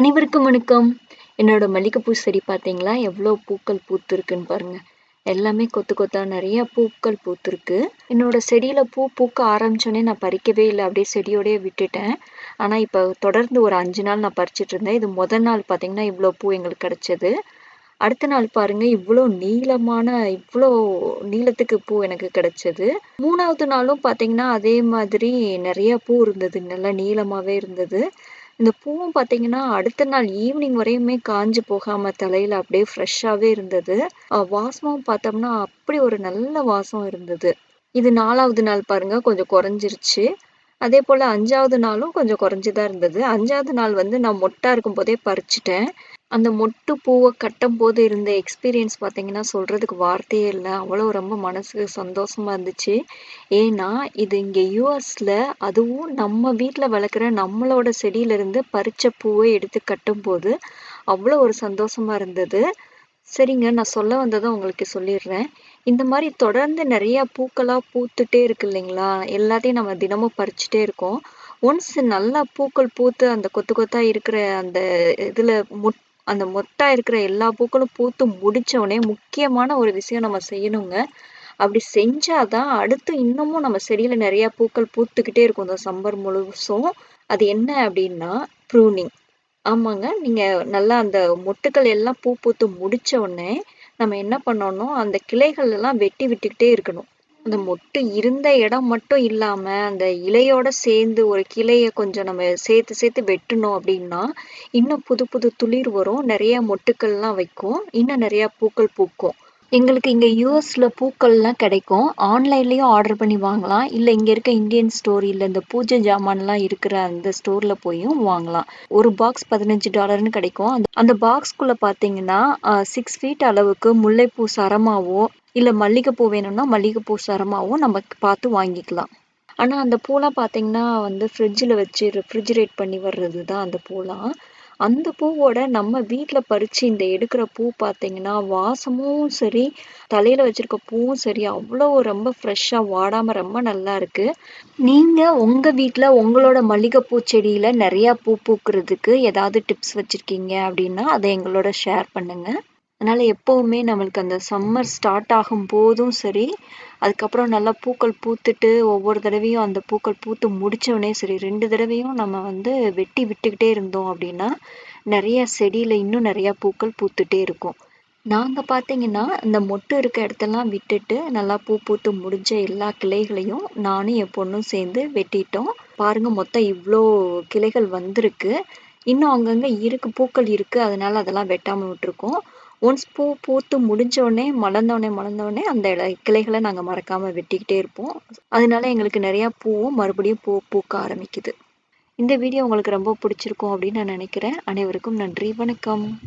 அனைவருக்கும் வணக்கம். என்னோட மல்லிகைப்பூ செடி பார்த்தீங்களா எவ்வளோ பூக்கள் பூத்துருக்குன்னு பாருங்க. எல்லாமே கொத்து கொத்தா நிறைய பூக்கள் பூத்துருக்கு. என்னோட செடியில் பூ பூக்க ஆரம்பிச்சோடனே நான் பறிக்கவே இல்லை. அப்படியே செடியோடயே விட்டுட்டேன். ஆனால் இப்போ தொடர்ந்து ஒரு அஞ்சு நாள் நான் பறிச்சிட்டு இருந்தேன். இது முதல் நாள் பார்த்தீங்கன்னா இவ்வளோ பூ எங்களுக்கு கிடைச்சது. அடுத்த நாள் பாருங்க இவ்வளோ நீளமான இவ்வளோ நீளத்துக்கு பூ எனக்கு கிடைச்சது. மூணாவது நாளும் பார்த்தீங்கன்னா அதே மாதிரி நிறைய பூ இருந்தது. நல்லா நீளமாகவே இருந்தது. இந்த பூவும் பார்த்தீங்கன்னா, அடுத்த நாள் ஈவினிங் வரையுமே காஞ்சு போகாம தலையில அப்படியே ஃப்ரெஷ்ஷாவே இருந்தது. அ வாசமும் பார்த்தோம்னா, அப்படி ஒரு நல்ல வாசம் இருந்தது. இது நாலாவது நாள் பாருங்க, கொஞ்சம் குறைஞ்சிருச்சு. அதே போல அஞ்சாவது நாளும் கொஞ்சம் குறைஞ்சுதான் இருந்தது. அஞ்சாவது நாள் வந்து நான் மொட்டா இருக்கும்போதே பறிச்சுட்டேன். அந்த மொட்டு பூவ கட்டும்போது இருந்த எக்ஸ்பீரியன்ஸ் பார்த்தீங்கன்னா, சொல்றதுக்கு வார்த்தையே இல்ல. அவ்வளோ ரொம்ப மனசுக்கு சந்தோஷமா இருந்துச்சு. ஏன்னா, இது இங்க யுஎஸ்ல அதுவும் நம்ம வீட்ல வளர்க்குற நம்மளோட செடியிலருந்து பறிச்ச பூவ எடுத்து கட்டும்போது, அவ்வளோ ஒரு சந்தோஷமா இருந்தது. சரிங்க, நான் சொல்ல வந்தத உங்களுக்கு சொல்லிடுறேன். இந்த மாரி தொடர்ந்து நெறைய பூக்களா பூத்துட்டே இருக்கு இல்லைங்களா? எல்லாத்தையும் நம்ம தினமும் பறிச்சுட்டே இருக்கோம். ஒன்ஸ் நல்லா பூக்கள் பூத்து அந்த கொத்து கொத்தா இருக்கிற அந்த இதுல முட் அந்த மொட்டா இருக்கிற எல்லா பூக்களும் பூத்து முடிச்ச உடனே முக்கியமான ஒரு விஷயம் நம்ம செய்யணுங்க. அப்படி செஞ்சாதான் அடுத்து இன்னமும் நம்ம செடியில நிறைய பூக்கள் பூத்துக்கிட்டே இருக்கும் இந்த சம்பர் முழுசும். அது என்ன அப்படின்னா, ப்ரூனிங். ஆமாங்க. நீங்க நல்லா அந்த மொட்டுக்கள் எல்லாம் பூ பூத்து முடிச்ச உடனே, நம்ம என்ன பண்ணணும், அந்த கிளைகள் எல்லாம் வெட்டி விட்டுக்கிட்டே இருக்கணும். அந்த மொட்டு இருந்த இடம் மட்டும் இல்லாம, அந்த இலையோட சேர்ந்து ஒரு கிளைய கொஞ்சம் நம்ம சேர்த்து சேர்த்து வெட்டுனோம் அப்படின்னா, இன்னும் புது புது துளிர் வரும். நிறைய மொட்டுக்கள்லாம் வைக்கும். இன்னும் நிறையா பூக்கள் பூக்கும். எங்களுக்கு இங்க யுஎஸ்ல பூக்கள்லாம் கிடைக்கும். ஆன்லைன்லயும் ஆர்டர் பண்ணி வாங்கலாம். இல்ல இங்க இருக்க இந்தியன் ஸ்டோர் இல்ல இந்த பூஜை ஜாமான்லாம் இருக்கிற அந்த ஸ்டோர்ல போயும் வாங்கலாம். ஒரு பாக்ஸ் $15ன்னு கிடைக்கும். அந்த அந்த பாக்ஸ்க்குள்ள பார்த்தீங்கன்னா, அ 6 ஃபீட் அளவுக்கு முல்லைப்பூ சரமாவோ, இல்லை மல்லிகைப்பூ வேணும்னா மல்லிகைப்பூ சரமாகவும் நம்ம பார்த்து வாங்கிக்கலாம். ஆனால் அந்த பூலாம் பார்த்தீங்கன்னா வந்து ஃப்ரிட்ஜில் வச்சு ரெஃப்ரிஜிரேட் பண்ணி வர்றது தான் அந்த பூலாம். அந்த பூவோட நம்ம வீட்டில் பறிச்சு இந்த எடுக்கிற பூ பார்த்தீங்கன்னா, வாசமும் சரி, தலையில் வச்சுருக்க பூவும் சரி, அவ்வளோ ரொம்ப ஃப்ரெஷ்ஷாக வாடாமல் ரொம்ப நல்லா இருக்குது நீங்கள் உங்கள் வீட்டில் உங்களோட மல்லிகைப்பூ செடியில் நிறையா பூ பூக்கிறதுக்கு ஏதாவது டிப்ஸ் வச்சுருக்கீங்க அப்படின்னா, அதை எங்களோட ஷேர் பண்ணுங்கள் அதனால எப்பவுமே நம்மளுக்கு அந்த சம்மர் ஸ்டார்ட் ஆகும் போதும் சரி, அதுக்கப்புறம் நல்லா பூக்கள் பூத்துட்டு ஒவ்வொரு தடவையும் அந்த பூக்கள் பூத்து முடிச்சோனே சரி, ரெண்டு தடவையும் நம்ம வந்து வெட்டி விட்டுக்கிட்டே இருந்தோம் அப்படின்னா, நிறைய செடியில இன்னும் நிறையா பூக்கள் பூத்துட்டே இருக்கும். நாங்க பார்த்தீங்கன்னா, இந்த மொட்டு இருக்க இடத்தெல்லாம் விட்டுட்டு, நல்லா பூ பூத்து முடிஞ்ச எல்லா கிளைகளையும் நானும் என் பொண்ணும் சேர்ந்து வெட்டிட்டோம். பாருங்க மொத்தம் இவ்வளோ கிளைகள் வந்திருக்கு. இன்னும் அங்கங்க இருக்கு பூக்கள் இருக்கு. அதனால அதெல்லாம் வெட்டாம விட்டுருக்கோம். ஒன்ஸ் பூ பூத்து முடிஞ்சோடனே மலர்ந்தோடனே மலர்ந்தோடனே அந்த இல கிளைகளை நாங்க மறக்காம வெட்டிக்கிட்டே இருப்போம். அதனால எங்களுக்கு நிறையா பூவும் மறுபடியும் பூ பூக்க ஆரம்பிக்குது. இந்த வீடியோ உங்களுக்கு ரொம்ப பிடிச்சிருக்கும் அப்படின்னு நான் நினைக்கிறேன். அனைவருக்கும் நன்றி. வணக்கம்.